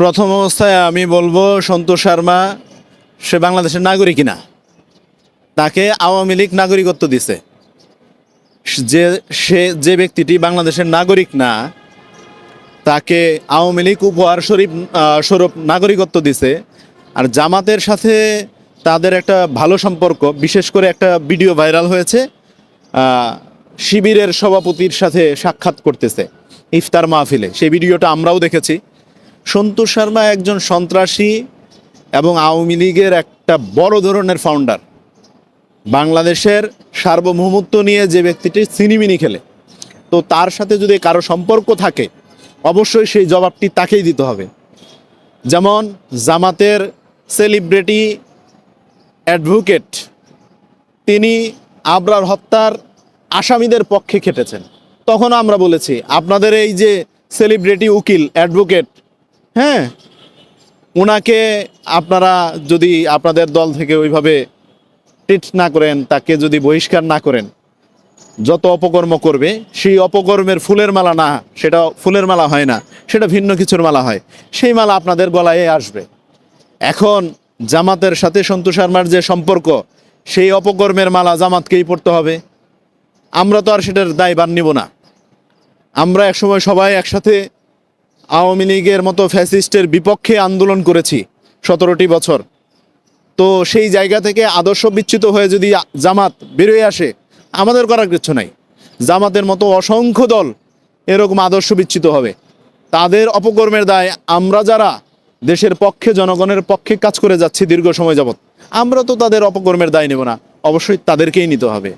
প্রথম অবস্থায় আমি বলব সন্তোষ শর্মা, সে বাংলাদেশের নাগরিকই না তাকে আওয়ামী লীগ নাগরিকত্ব দিছে। যে, সে, যে ব্যক্তিটি বাংলাদেশের নাগরিক না, তাকে আওয়ামী লীগ উপহার শরীফ স্বরূপ নাগরিকত্ব দিছে। আর জামাতের সাথে তাদের একটা ভালো সম্পর্ক, বিশেষ করে একটা ভিডিও ভাইরাল হয়েছে শিবিরের সভাপতির সাথে সাক্ষাৎ করতেছে, ইফতার মাহফিলে। সেই ভিডিওটা আমরাও দেখেছি। সন্তোষ শর্মা একজন সন্ত্রাসী এবং আওয়ামী লীগের একটা বড় ধরনের ফাউন্ডার বাংলাদেশের সার্বভৌমত্ব নিয়ে যে ব্যক্তিটি সিনিমিনি খেলে, তো তার সাথে যদি কারও সম্পর্ক থাকে, অবশ্যই সেই জবাবটি তাকেই দিতে হবে। যেমন জামাতের সেলিব্রিটি অ্যাডভোকেট তিনি আবরার হত্যার আসামিদের পক্ষে খেটেছেন। তখন আমরা বলেছি, আপনাদের এই যে সেলিব্রিটি উকিল অ্যাডভোকেট হ্যাঁ। ওনাকে আপনারা যদি আপনাদের দল থেকে ওইভাবে ট্রিট না করেন, তাকে যদি বহিষ্কার না করেন, যত অপকর্ম করবে, সেই অপকর্মের ফুলের মালা না, সেটা ফুলের মালা হয় না, সেটা ভিন্ন কিছুর মালা হয়, সেই মালা আপনাদের গলায় আসবে। এখন জামাতের সাথে সন্তোষ শর্মার যে সম্পর্ক, সেই অপকর্মের মালা জামাতকেই পড়তে হবে। আমরা তো আর সেটার দায়ভার নিব না। আমরা একসময় সবাই একসাথে আওয়ামী লীগের মতো ফ্যাসিস্টের বিপক্ষে আন্দোলন করেছি সতেরোটি বছর। তো সেই জায়গা থেকে আদর্শ বিচ্যুত হয়ে যদি জামাত বেরোয় আসে, আমাদের করার কিছু নাই। জামাতের মতো অসংখ্য দল এরকম আদর্শ বিচ্যুত হবে। তাদের অপকর্মের দায় আমরা যারা, দেশের পক্ষে, জনগণের পক্ষে কাজ করে যাচ্ছি দীর্ঘ সময় যাবত আমরা তো তাদের অপকর্মের দায় নেব না, অবশ্যই তাদেরকেই নিতে হবে।